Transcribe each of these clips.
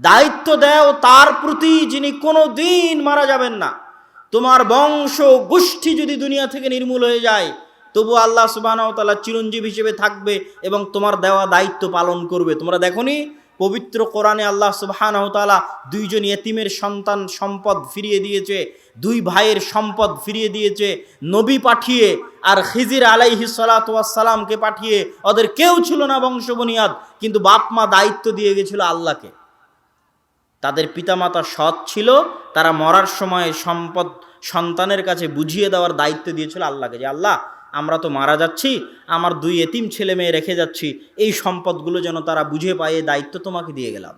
দায়িত্ব দেও তার প্রতি যিনি কোনো দিন মারা যাবেন না। তোমার বংশ গোষ্ঠী যদি দুনিয়া থেকে নির্মূল হয়ে যায় তবু আল্লাহ সুবাহতাল্লাহ চিরঞ্জীব হিসেবে থাকবে এবং তোমার দেওয়া দায়িত্ব পালন করবে। তোমরা দেখনি পবিত্র কোরআনে আল্লাহ সুবাহানহতালা দুইজন এতিমের সন্তান সম্পদ ফিরিয়ে দিয়েছে, দুই ভাইয়ের সম্পদ ফিরিয়ে দিয়েছে, নবী পাঠিয়ে আর খিজির আলাইহি সালাতামকে পাঠিয়ে, ওদের কেউ ছিল না বংশবনিয়াদ, কিন্তু বাপ মা দায়িত্ব দিয়ে গেছিল আল্লাহকে। তাদের পিতামাতা সৎ ছিল, তারা মরার সময় সম্পদ সন্তানের কাছে বুঝিয়ে দেওয়ার দায়িত্ব দিয়েছিল আল্লাহকে, যে আল্লাহ, আমরা তো মারা যাচ্ছি, আমার দুই এতিম ছেলে মেয়ে রেখে যাচ্ছি, এই সম্পদগুলো যেন তারা বুঝে পায়, এই দায়িত্ব তোমাকে দিয়ে গেলাম।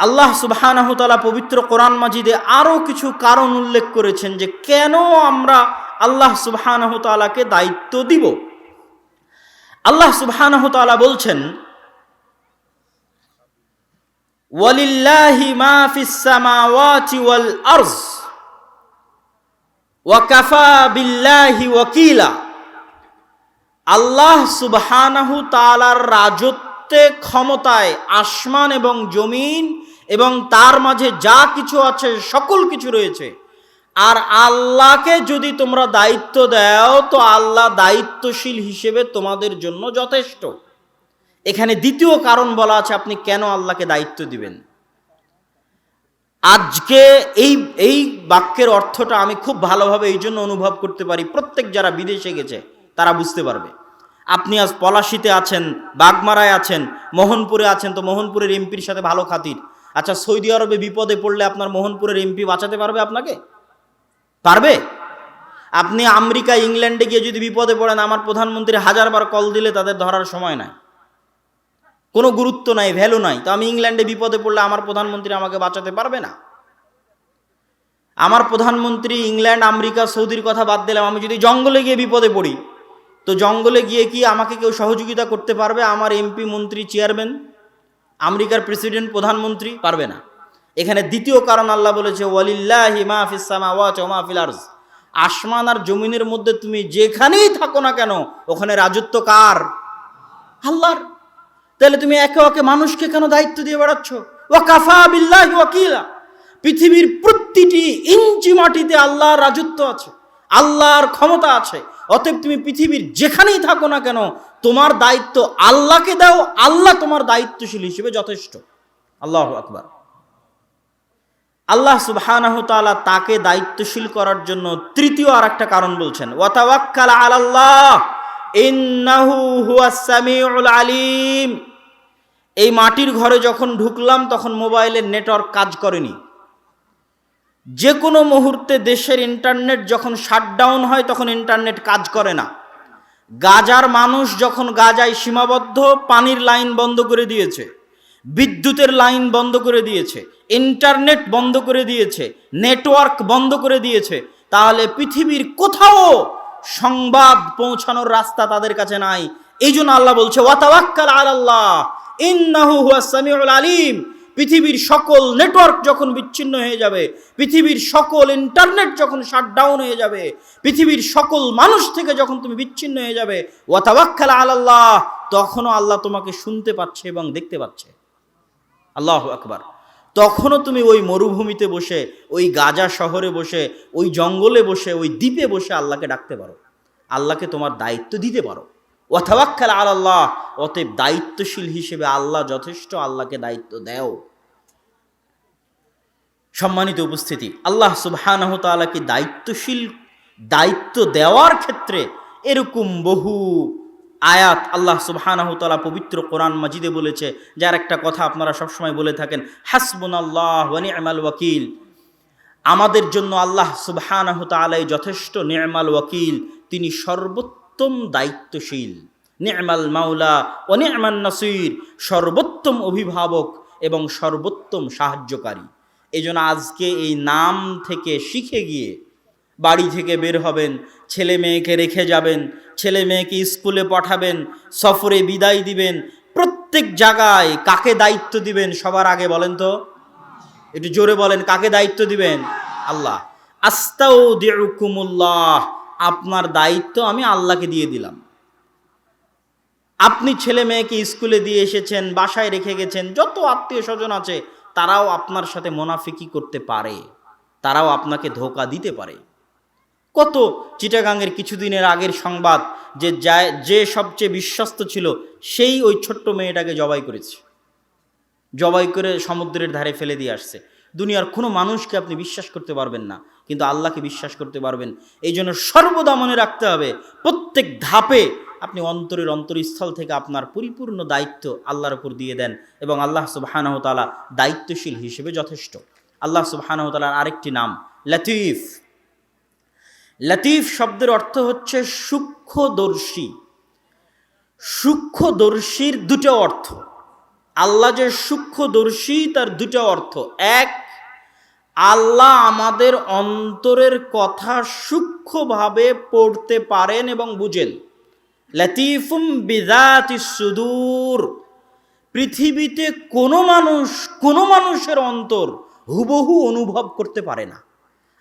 আল্লাহ সুবাহানহতালা পবিত্র কোরআন মাজিদে আরও কিছু কারণ উল্লেখ করেছেন যে কেন আমরা আল্লাহ সুবাহানহতালাকে দায়িত্ব দিব। আল্লাহ সুবাহানহতালা বলছেন ওয়ালিল্লাহি মা ফিস সামাওয়াতি ওয়াল ওয়াকিলা। আল্লাহ সুবহানাহু তাআলার রাজত্বে ক্ষমতায় আসমান এবং জমিন এবং তার মাঝে যা কিছু আছে, সকল কিছু রয়েছে। আর আল্লাহকে যদি তোমরা দায়িত্ব দাও, তো আল্লাহ দায়িত্বশীল হিসেবে তোমাদের জন্য যথেষ্ট। এখানে দ্বিতীয় কারণ বলা আছে, আপনি কেন আল্লাহকে দায়িত্ব দিবেন? আজকে এই এই বাক্যের অর্থটা আমি খুব ভালোভাবে এই জন্য অনুভব করতে পারি, প্রত্যেক যারা বিদেশে গেছে, তারা বুঝতে পারবে। আপনি আজ পলাশিতে আছেন, বাগমারায় আছেন, মোহনপুরে আছেন, তো মোহনপুরের এমপির সাথে ভালো খাতির। আচ্ছা সৌদি আরবে বিপদে পড়লে আপনার মোহনপুরের এমপি বাঁচাতে পারবে আপনাকে? পারবে? আপনি আমেরিকা, ইংল্যান্ডে গিয়ে যদি বিপদে পড়েন, আমার প্রধানমন্ত্রী হাজারবার কল দিলে তাদের ধরার সময় নাই। কোনো গুরুত্ব নাই ভ্যালু নাই। তো আমি ইংল্যান্ডে বিপদে পড়লে আমার প্রধানমন্ত্রী আমাকে বাঁচাতে পারবে না? আমার প্রধানমন্ত্রী ইংল্যান্ড, আমেরিকা, সৌদির কথা বাদ দিলাম। আমি যদি জঙ্গলে গিয়ে বিপদে পড়ি, তো জঙ্গলে গিয়ে কি আমাকে কেউ সহযোগিতা করতে পারবে? আমার এমপি মন্ত্রী চেয়ারম্যান আমেরিকার প্রেসিডেন্ট প্রধানমন্ত্রী পারবে না। এখানে দ্বিতীয় কারণ আল্লাহ বলেছে আসমান আর জমিনের মধ্যে তুমি যেখানেই থাকো না কেন, ওখানে রাজত্ব কার? আল্লাহর। তাহলে তুমি একে একে মানুষকে কেন দায়িত্ব দিয়ে বেড়াচ্ছ? ও কাফা বিল্লাহ ওয়াকিলা। পৃথিবীর প্রতিটি ইঞ্চি মাটিতে আল্লাহর রাজত্ব আছে, আল্লাহর ক্ষমতা আছে। অতএব তুমি পৃথিবীর যেখানেই থাকো না কেন, তোমার দায়িত্ব আল্লাহকে দাও, আল্লাহ তোমার দায়িত্বশীল হিসেবে যথেষ্ট। আল্লাহ আকবার। আল্লাহ তাআলা তাকে দায়িত্বশীল করার জন্য তৃতীয় আর একটা কারণ বলছেন ওয়াতাওয়াক্কাল আলাল্লাহ, ইন্নাহু হুয়াস আলিম। এই মাটির ঘরে যখন ঢুকলাম, তখন মোবাইলের নেটওয়ার্ক কাজ করেনি। যে কোনো মুহূর্তে দেশের ইন্টারনেট যখন শাটডাউন হয়, তখন ইন্টারনেট কাজ করে না। গাজার মানুষ যখন গাজায় সীমাবদ্ধ, পানির লাইন বন্ধ করে দিয়েছে, বিদ্যুতের লাইন বন্ধ করে দিয়েছে, ইন্টারনেট বন্ধ করে দিয়েছে, নেটওয়ার্ক বন্ধ করে দিয়েছে, তাহলে পৃথিবীর কোথাও সংবাদ পৌঁছানোর রাস্তা তাদের কাছে নাই। এই জন্য আল্লাহ বলছে ওয়াতাওয়াক্কাল আলাল্লাহ। সামিউল আলিম। পৃথিবীর সকল নেটওয়ার্ক যখন বিচ্ছিন্ন হয়ে যাবে, পৃথিবীর সকল ইন্টারনেট যখন শাটডাউন হয়ে যাবে, পৃথিবীর সকল মানুষ থেকে যখন তুমি বিচ্ছিন্ন হয়ে যাবে, ওয়াতাওয়াক্কাল আলাল্লাহ, তখনও আল্লাহ তোমাকে শুনতে পাচ্ছে এবং দেখতে পাচ্ছে। আল্লাহ আকবার। তখনও তুমি ওই মরুভূমিতে বসে, ওই গাজা শহরে বসে, ওই জঙ্গলে বসে, ওই দ্বীপে বসে আল্লাহকে ডাকতে পারো। আল্লাহকে তোমার দায়িত্ব দিতে পারো। অথাবাক্কাল আল্লাহ অতএব দায়িত্বশীল হিসেবে আল্লাহ যথেষ্ট, আল্লাহকে দায়িত্ব দেও। সম্মানিত উপস্থিতি, আল্লাহ সুবহানাহ তাআলাকে দায়িত্বশীল, দায়িত্ব দেওয়ার ক্ষেত্রে এরকম বহু আয়াত আল্লাহ সুবহানাহ তাআলা পবিত্র কোরআন মাজিদে বলেছে, যার একটা কথা আপনারা সবসময় বলে থাকেন হাসবুন আল্লাহ নি'মাল ওয়াকিল। আমাদের জন্য আল্লাহ সুবহানাহ তাআলাই যথেষ্ট নি'মাল ওয়াকিল। তিনি সর্বোত্তম দায়িত্বশীল। নি'মাল মাওলা ও নি'মান নাসির, সর্বোত্তম অভিভাবক এবং সর্বোত্তম সাহায্যকারী। এই আজকে এই নাম থেকে শিখে গিয়ে বাড়ি থেকে বের হবেন, ছেলে মেয়েকে রেখে যাবেন, ছেলে মেয়েকে স্কুলে পাঠাবেন, সফরে বিদায় দিবেন, প্রত্যেক জায়গায় কাকে দায়িত্ব দিবেন সবার আগে বলেন তো? একটু জোরে বলেন, কাকে দায়িত্ব দিবেন? আল্লাহ। আস্তাও দিউকুমুল্লাহ আপনার দায়িত্ব আমি আল্লাহকে দিয়ে দিলাম। আপনি ছেলে মেয়েকে স্কুলে দিয়ে এসেছেন, বাসায় রেখে গেছেন, যত আত্মীয় স্বজন আছে, তারাও আপনার সাথে মোনাফিকি করতে পারে। তারাও আপনাকে ধোকা দিতে পারে। কত চিটাগাংয়ের কিছুদিনের আগের সংবাদ যে যে সবচেয়ে বিশ্বস্ত ছিল, সেই ওই ছোট্ট মেয়েটাকে জবাই করেছে। জবাই করে সমুদ্রের ধারে ফেলে দিয়ে আসছে। দুনিয়ার কোনো মানুষকে আপনি বিশ্বাস করতে পারবেন না। কিন্তু আল্লাহকে বিশ্বাস করতে পারবেন। এই জন্য সর্বদা মনে রাখতে হবে, প্রত্যেক ধাপে আপনি অন্তরের অন্তরস্থল থেকে আপনার পরিপূর্ণ দায়িত্ব আল্লাহর উপর দিয়ে দেন এবং আল্লাহ সুবাহানহ তালা দায়িত্বশীল হিসেবে যথেষ্ট। আল্লাহ সুবাহানহ তালার আরেকটি নাম, লতিফ। লতিফ শব্দের অর্থ হচ্ছে সূক্ষ্মদর্শী। সূক্ষ্মদর্শীর দুটো অর্থ। আল্লাহ যে সূক্ষ্মদর্শী, তার দুটো অর্থ। এক আল্লাহ আমাদের অন্তরের কথা সূক্ষ্মভাবে পড়তে পারেন এবং বুঝেন। লতিফুম বিদাতি সুদূর। পৃথিবীতে কোনো মানুষ, কোনো মানুষের অন্তর হুবহু অনুভব করতে পারে না।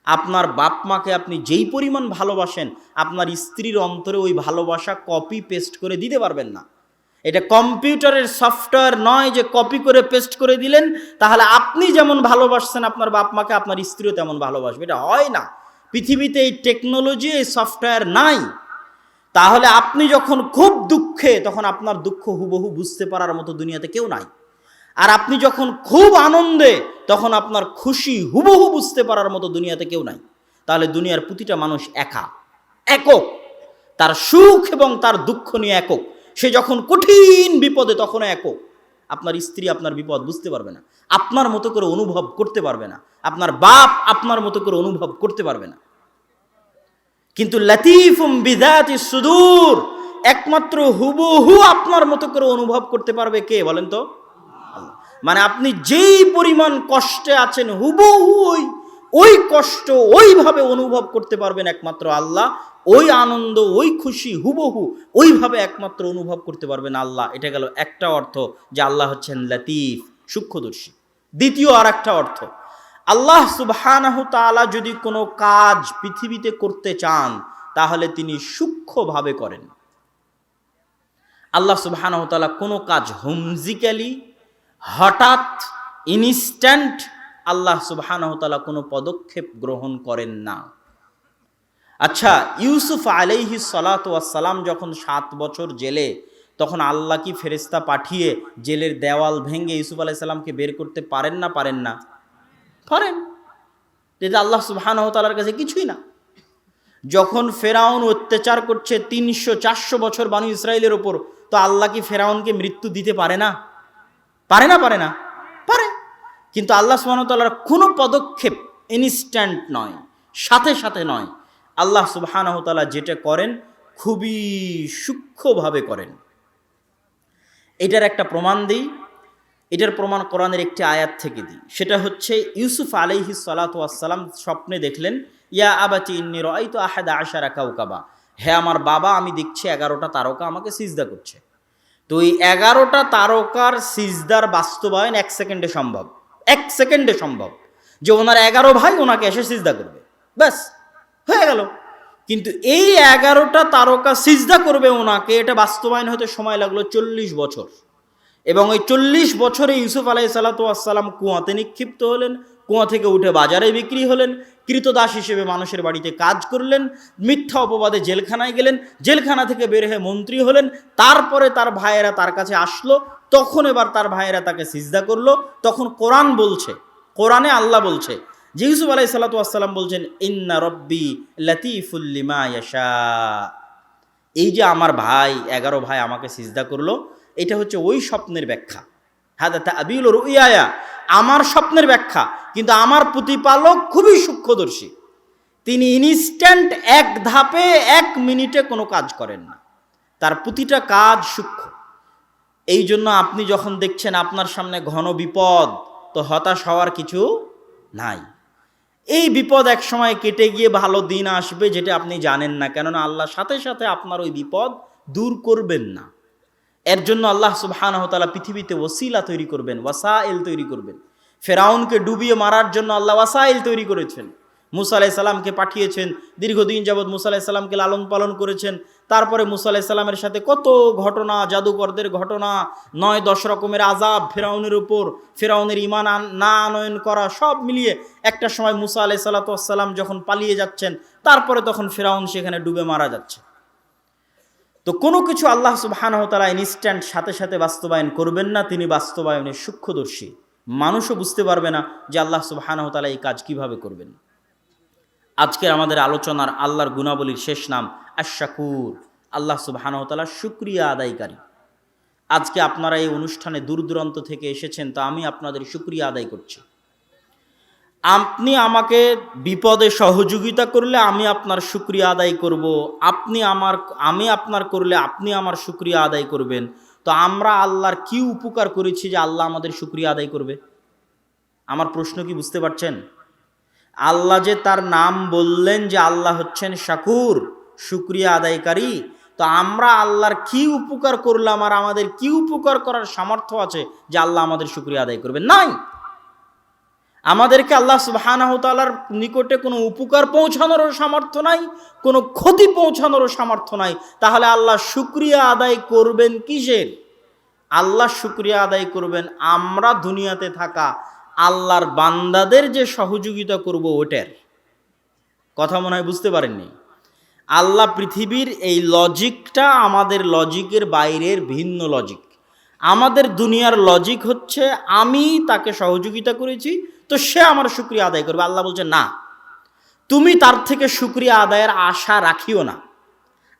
আপনার বাপ মাকে আপনি যেই পরিমাণ ভালোবাসেন, আপনার স্ত্রীর অন্তরে ওই ভালোবাসা কপি পেস্ট করে দিতে পারবেন না। এটা কম্পিউটারের সফটওয়্যার নয় যে কপি করে পেস্ট করে দিলেন, তাহলে আপনি যেমন ভালোবাসছেন আপনার বাপ মাকে, আপনার স্ত্রীও তেমন ভালোবাসবে। এটা হয় না। পৃথিবীতে এই টেকনোলজি, এই সফটওয়্যার নাই। তাহলে আপনি যখন খুব দুঃখে, তখন আপনার দুঃখ হুবহু বুঝতে পারার মতো দুনিয়াতে কেউ নাই। আর আপনি যখন খুব আনন্দে, তখন আপনার খুশি হুবহু বুঝতে পারার মতো দুনিয়াতে কেউ নাই। তাহলে দুনিয়ার প্রতিটা মানুষ একা। একক। তার সুখ এবং তার দুঃখ নিয়ে একক। সে যখন কঠিন বিপদে তখন একক আপনার স্ত্রী আপনার বিপদ বুঝতে পারবে না, আপনার মতো করে অনুভব করতে পারবে না, আপনার বাপ আপনার মতো করে অনুভব করতে পারবে না। কিন্তু লতিফুম বিদাতি সুদূর, একমাত্র হুবহু আপনার মতো করে অনুভব করতে পারবে কে বলেন তো? মানে আপনি যেই পরিমাণ কষ্টে আছেন, হুবহু ওই ওই কষ্ট ওইভাবে অনুভব করতে পারবেন একমাত্র আল্লাহ ওই আনন্দ, ওই খুশি, হুবহু ওইভাবে একমাত্র অনুভব করতে পারবেন আল্লাহ। এটা গেল একটা অর্থ যে আল্লাহ হচ্ছেন লতিফ, সূক্ষ্মদর্শী। দ্বিতীয় আর একটা অর্থ, আল্লাহ তাআলা যদি কোনো কাজ পৃথিবীতে করতে চান, তাহলে তিনি সূক্ষ্মভাবে করেন। আল্লাহ তাআলা কোনো কাজ হুমজিক্যালি, হঠাৎ, ইনস্ট্যান্ট আল্লাহ তাআলা কোনো পদক্ষেপ গ্রহণ করেন না। আচ্ছা ইউসুফ আলাইহি সালাম যখন সাত বছর জেলে, তখন আল্লাহ কি ফেরেস্তা পাঠিয়ে জেলের দেওয়াল ভেঙে ইউসুফ আলাইসাল্লামকে বের করতে পারেন না পারেন না? পারেন। যেটা আল্লাহ সুবহানাহু তাআলার কাছে কিছুই না। যখন ফেরাউন অত্যাচার করছে তিনশো চারশো বছর বানু ইসরায়েলের ওপর, তো আল্লাহ কি ফেরাউনকে মৃত্যু দিতে পারে না? পারে না পারে না? পারে। কিন্তু আল্লাহ সুবাহতাল্লাহর কোনো পদক্ষেপ ইনস্ট্যান্ট নয়, সাথে সাথে নয়। আল্লাহ সুবাহানহতালা যেটা করেন, খুবই সূক্ষ্মভাবে করেন। এটার একটা প্রমাণ দিই। এটার প্রমাণ কোরআনের একটি আয়াত থেকে দিই। সেটা হচ্ছে, ইউসুফ আলাইহি সালাতাম স্বপ্নে দেখলেন, ইয়া আবাচি ইন্নি রয় তো আহাদা আশারা কাউকাবা হ্যাঁ আমার বাবা, আমি দেখছি এগারোটা তারকা আমাকে সিজদা করছে। তো এই এগারোটা তারকার সিজদার বাস্তবায়ন এক সেকেন্ডে সম্ভব। এক সেকেন্ডে সম্ভব। যে ওনার এগারো ভাই ওনাকে এসে সিজদা করবে। ব্যাস। হয়ে গেল। কিন্তু এই এগারোটা তারকা সিজদা করবে ওনাকে, এটা বাস্তবায়ন হতে সময় লাগল চল্লিশ বছর। এবং ওই চল্লিশ বছরে ইউসুফ আলাই সাল্লাতাম কুয়াতে নিক্ষিপ্ত হলেন, কুয়া থেকে উঠে বাজারে বিক্রি হলেন, কৃতদাস হিসেবে মানুষের বাড়িতে কাজ করলেন, মিথ্যা অপবাদে জেলখানায় গেলেন, জেলখানা থেকে বের হয়ে মন্ত্রী হলেন, তারপরে তার ভাইয়েরা তার কাছে আসলো, তখন এবার তার ভাইয়েরা তাকে সিজদা করল, তখন কোরআন বলছে, কোরআনে আল্লাহ বলছে যে আলাই সাল্লাতাম বলছেন, ইন্না রব্বি লতিফুল্লিমা ইয়াশা। এই যে আমার ভাই, এগারো ভাই আমাকে সিজদা করল, এটা হচ্ছে ওই স্বপ্নের ব্যাখ্যা। হ্যাঁ আবিল রুইয়া আমার স্বপ্নের ব্যাখ্যা, কিন্তু আমার প্রতিপালক খুবই সূক্ষ্মদর্শী। তিনি ইনস্ট্যান্ট এক ধাপে এক মিনিটে কোনো কাজ করেন না। তার প্রতিটা কাজ সূক্ষ্ম। এই জন্য আপনি যখন দেখছেন আপনার সামনে ঘন বিপদ, তো হতাশ হওয়ার কিছু নাই। এই বিপদ এক সময় কেটে গিয়ে ভালো দিন আসবে যেটা আপনি জানেন না, কেননা আল্লাহ সাথে সাথে আপনার ওই বিপদ দূর করবেন না। এর জন্য আল্লাহ সুবাহানহতালা পৃথিবীতে ওসিলা তৈরি করবেন, ওয়াসাইল তৈরি করবেন। ফেরাউনকে ডুবিয়ে মারার জন্য আল্লাহ ওয়াসাইল তৈরি করেছেন। মুসা আলাইসাল্লামকে পাঠিয়েছেন। দীর্ঘদিন যাবৎ মুসা আলাইসাল্লামকে লালন পালন করেছেন। তারপরে মুসা আলাইসাল্লামের সাথে কত ঘটনা, জাদুকরদের ঘটনা, নয় দশ রকমের আজাব ফেরাউনের উপর, ফেরাউনের ইমান না আনয়ন করা সব মিলিয়ে একটা সময় মুসা আলাই সাল্লাতাম যখন পালিয়ে যাচ্ছেন, তারপরে তখন ফেরাউন সেখানে ডুবে মারা যাচ্ছে। তো কোনো কিছু আল্লাহ সুবহানাহু তাআলা ইনস্ট্যান্ট সাথে সাথে বাস্তবায়ন করবেন না, তিনি বাস্তবায়নের সূক্ষ্মদর্শী। মানুষও বুঝতে পারবে না যে আল্লাহ সুবহানাহু তাআলা এই কাজ কীভাবে করবেন। আজকের আমাদের আলোচনার আল্লাহর গুণাবলীর শেষ নাম আশাকুর আল্লাহ সুবহানাহু তাআলা শুক্রিয়া আদায়কারী। আজকে আপনারা এই অনুষ্ঠানে দূর দূরান্ত থেকে এসেছেন, তো আমি আপনাদের শুক্রিয়া আদায় করছি। আপনি আমাকে বিপদে সহযোগিতা করলে আমি আপনার শুক্রিয়া আদায় করব, আপনি আমার, আমি আপনার করলে আপনি আমার শুক্রিয়া আদায় করবেন। তো আমরা আল্লাহর কি উপকার করেছি যে আল্লাহ আমাদের শুক্রিয়া আদায় করবে? আমার প্রশ্ন কি বুঝতে পারছেন? আল্লাহ যে তার নাম বললেন যে আল্লাহ হচ্ছেন শাকুর, শুক্রিয়া আদায়কারী, তো আমরা আল্লাহর কি উপকার করলাম আর আমাদের কি উপকার করার সামর্থ্য আছে যে আল্লাহ আমাদের শুক্রিয়া আদায় করবে নাই! আমাদেরকে আল্লাহ সুবহানাহু তাআলার নিকটে কোনো উপকার পৌঁছানোরও সামর্থ্য নাই, কোনো ক্ষতি পৌঁছানোরও সামর্থ্য নাই। তাহলে আল্লাহ শুক্রিয়া আদায় করবেন কিসের? আল্লাহ শুক্রিয়া আদায় করবেন আমরা দুনিয়াতে থাকা আল্লাহর বান্দাদের যে সহযোগিতা করব ওটার কথা মনে হয় বুঝতে পারেননি? আল্লাহ পৃথিবীর এই লজিকটা আমাদের লজিকের বাইরের ভিন্ন লজিক। আমাদের দুনিয়ার লজিক হচ্ছে, আমি তাকে সহযোগিতা করেছি, তো সে আমার শুক্রিয়া আদায় করবে। আল্লাহ বলছে, না, তুমি তার থেকে শুক্রিয়া আদায়ের আশা রাখিও না।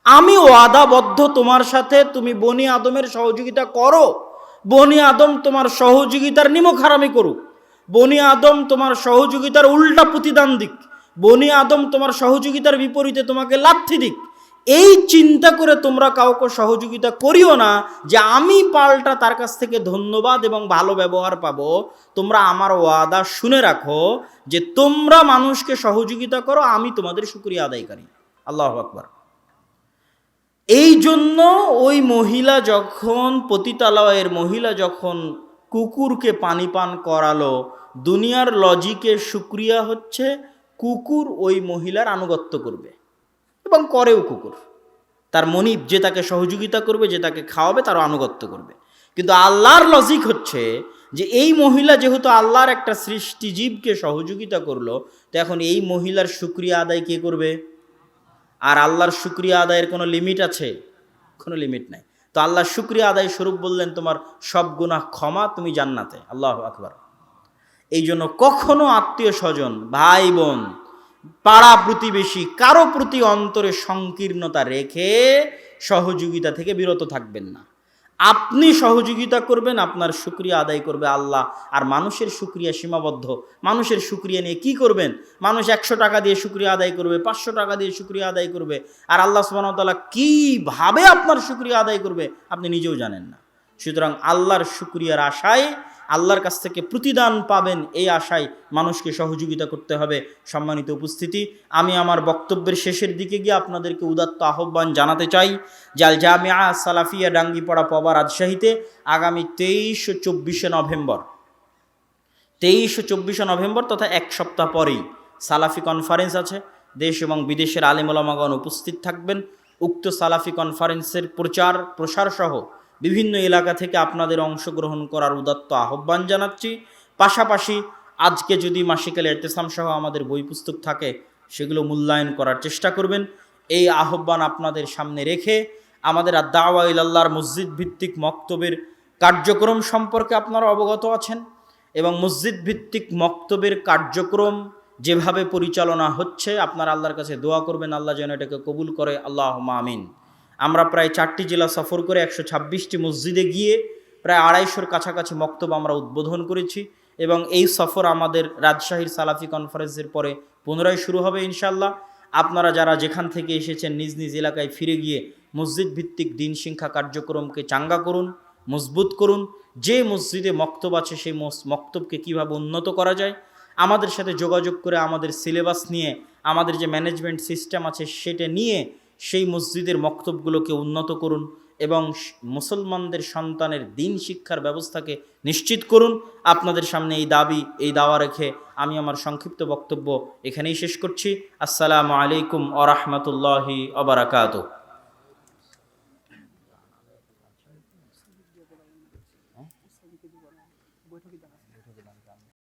আমি ওয়াদাবদ্ধ তোমার সাথে, তুমি বনি আদমের সহযোগিতা করো। বনি আদম তোমার সহযোগিতার নিমক হারামি করুক। বনি আদম তোমার সহযোগিতার উল্টা প্রতিদান দিক। বনি আদম তোমার সহযোগিতার বিপরীতে তোমাকে লাথি দিক। এই চিন্তা করে তোমরা কাউকে সহযোগিতা করিও না যে আমি পাল্টা তার কাছ থেকে ধন্যবাদ এবং ভালো ব্যবহার পাবো। তোমরা আমার ওয়াদা শুনে রাখো যে তোমরা মানুষকে সহযোগিতা করো, আমি তোমাদের শুক্রিয়া আদায়কারী। আল্লাহ আকবার। এই জন্য ওই মহিলা যখন পতিতালয়ের মহিলা যখন কুকুরকে পানি পান করালো দুনিয়ার লজিকের সুক্রিয়া হচ্ছে কুকুর ওই মহিলার আনুগত্য করবে এবং করেও কুকুর। তার মনিব যে তাকে সহযোগিতা করবে, যে তাকে খাওয়াবে, তারও আনুগত্য করবে। কিন্তু আল্লাহর লজিক হচ্ছে যে এই মহিলা যেহেতু আল্লাহর একটা সৃষ্টিজীবকে সহযোগিতা করল, তো এখন এই মহিলার সুক্রিয়া আদায় কে করবে? আর আল্লাহর শুক্রিয়া আদায়ের কোনো লিমিট আছে? কোনো লিমিট নাই। তো আল্লাহর শুক্রিয়া আদায় স্বরূপ বললেন তোমার সব গুনাহ ক্ষমা, তুমি জান্নাতে। আল্লাহ আকবার। এই জন্য কখনো আত্মীয় স্বজন, ভাই বোন, পাড়া প্রতিবেশী, কারও প্রতি অন্তরে সংকীর্ণতা রেখে সহযোগিতা থেকে বিরত থাকবেন না। আপনি সহযোগিতা করবেন, আপনার শুক্রিয়া আদায় করবে আল্লাহ। আর মানুষের শুক্রিয়া সীমাবদ্ধ। মানুষের শুক্রিয়া নিয়ে কি করবেন? মানুষ একশো টাকা দিয়ে শুক্রিয়া আদায় করবে, পাঁচশো টাকা দিয়ে শুক্রিয়া আদায় করবে। আর আল্লাহ সুবাহতাল্লাহ কীভাবে আপনার শুক্রিয়া আদায় করবে, আপনি নিজেও জানেন না। সুতরাং আল্লাহর শুক্রিয়ার আশায় আল্লাহর কাছ থেকে প্রতিদান পাবেন এই আশায় মানুষকে সহযোগিতা করতে হবে। সম্মানিত উপস্থিতি, আমি আমার বক্তব্যের শেষের দিকে গিয়ে আপনাদেরকে উদাত্ত আহ্বান জানাতে চাই। জাল জামিয়া সালাফিয়া ডাঙ্গিপাড়া পবা রাজশাহীতে আগামী তেইশ ও চব্বিশে নভেম্বর, তেইশ ও চব্বিশে নভেম্বর তথা এক সপ্তাহ পরেই সালাফি কনফারেন্স আছে। দেশ এবং বিদেশের আলিমুলামাগণ উপস্থিত থাকবেন। উক্ত সালাফি কনফারেন্সের প্রচার প্রসার সহ বিভিন্ন এলাকা থেকে আপনাদের অংশগ্রহণ করার উদাত্ত আহ্বান জানাচ্ছি। পাশাপাশি আজকে যদি মাসিকাল এতেসাম সহ আমাদের বই পুস্তক থাকে, সেগুলো মূল্যায়ন করার চেষ্টা করবেন। এই আহ্বান আপনাদের সামনে রেখে আমাদের দাওয়া ইল্লাহর মসজিদ ভিত্তিক মক্তবের কার্যক্রম সম্পর্কে আপনারা অবগত আছেন এবং মসজিদ ভিত্তিক মক্তবের কার্যক্রম যেভাবে পরিচালনা হচ্ছে, আপনারা আল্লাহর কাছে দোয়া করবেন, আল্লাহ যেন এটাকে কবুল করে। আল্লাহ আমিন। আমরা প্রায় চারটি জেলা সফর করে একশো ছাব্বিশটি মসজিদে গিয়ে প্রায় আড়াইশোর কাছাকাছি মক্তব আমরা উদ্বোধন করেছি এবং এই সফর আমাদের রাজশাহীর সালাফি কনফারেন্সের পরে পুনরায় শুরু হবে ইনশাল্লাহ আপনারা যারা যেখান থেকে এসেছেন নিজ নিজ এলাকায় ফিরে গিয়ে মসজিদ ভিত্তিক দিন শিক্ষা কার্যক্রমকে চাঙ্গা করুন, মজবুত করুন, যে মসজিদে মক্তব আছে সেই মক্তবকে কীভাবে উন্নত করা যায়, আমাদের সাথে যোগাযোগ করে আমাদের সিলেবাস নিয়ে, আমাদের যে ম্যানেজমেন্ট সিস্টেম আছে সেটা নিয়ে সেই মসজিদের মক্তবগুলোকে উন্নত করুন এবং মুসলমানদের সন্তানের দিন শিক্ষার ব্যবস্থাকে নিশ্চিত করুন। আপনাদের সামনে এই দাবি, এই দাওয়া রেখে আমি আমার সংক্ষিপ্ত বক্তব্য এখানেই শেষ করছি। আসসালামু আলাইকুম আরহামতুল্লাহি অবরাকাত